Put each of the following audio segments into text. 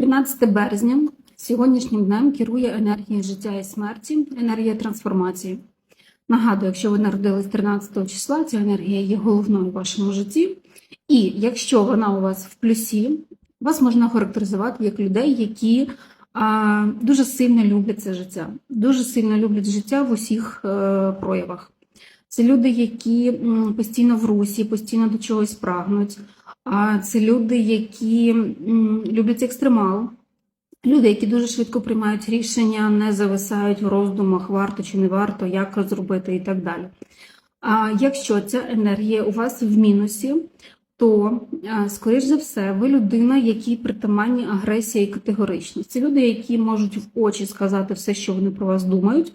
13 березня сьогоднішнім днем керує енергія життя і смерті, енергія трансформації. Нагадую, якщо ви народились 13 числа, ця енергія є головною в вашому житті. І якщо вона у вас в плюсі, вас можна характеризувати як людей, які а, дуже сильно люблять це життя, дуже сильно люблять життя в усіх е, проявах. Це люди, які постійно в русі, постійно до чогось прагнуть. Це люди, які люблять екстремал, люди, які дуже швидко приймають рішення, не зависають в роздумах, варто чи не варто, як зробити і так далі. А якщо ця енергія у вас в мінусі, то, скоріш за все, ви людина, якій притаманні агресія і категоричність. Це люди, які можуть в очі сказати все, що вони про вас думають,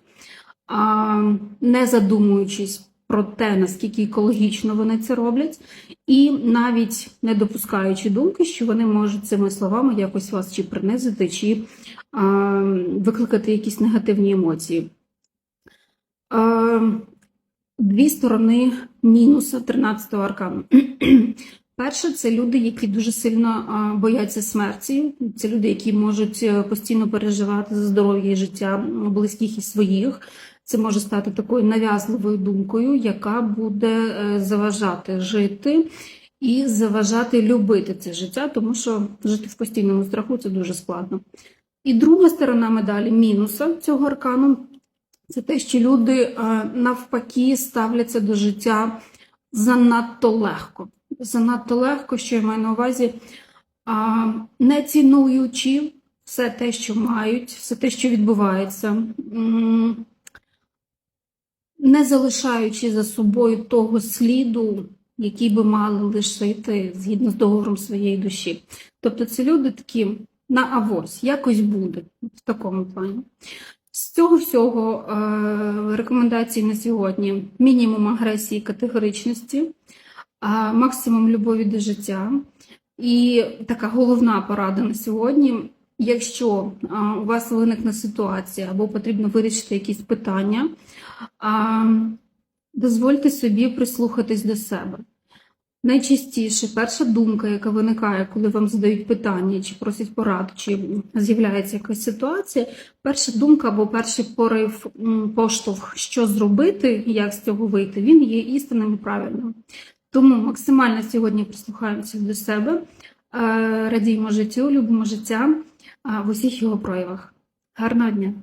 не задумуючись про те, наскільки екологічно вони це роблять, і навіть не допускаючи думки, що вони можуть цими словами якось вас чи принизити, чи а, викликати якісь негативні емоції. А, дві сторони мінуса 13-го аркану. Перше, це люди, які дуже сильно бояться смерті. Це люди, які можуть е, постійно переживати за здоров'я і життя близьких і своїх. Це може стати такою нав'язливою думкою, яка буде е, заважати жити і заважати любити це життя, тому що жити в постійному страху це дуже складно. І друга сторона медалі мінуса цього аркану це те, що люди е, навпаки ставляться до життя занадто легко. Занадто легко, що я маю на увазі, не цінуючи все те, що мають, все те, що відбувається, не залишаючи за собою того сліду, який би мали лишити згідно з договором своєї душі. Тобто це люди такі на авось, якось буде в такому плані. З цього всього е, рекомендації на сьогодні: мінімум агресії, категоричності, а максимум любові до життя. І така головна порада на сьогодні. Якщо у вас виникне ситуація або потрібно вирішити якісь питання, дозвольте собі прислухатись до себе. Найчастіше перша думка, яка виникає, коли вам задають питання, чи просять пораду, чи з'являється якась ситуація, перша думка або перший порив поштовх, що зробити, як з цього вийти, він є істинним і правильним. Тому максимально сьогодні прислухаємося до себе, е, радіємо життю, любимо життя е, в усіх його проявах. Гарного дня!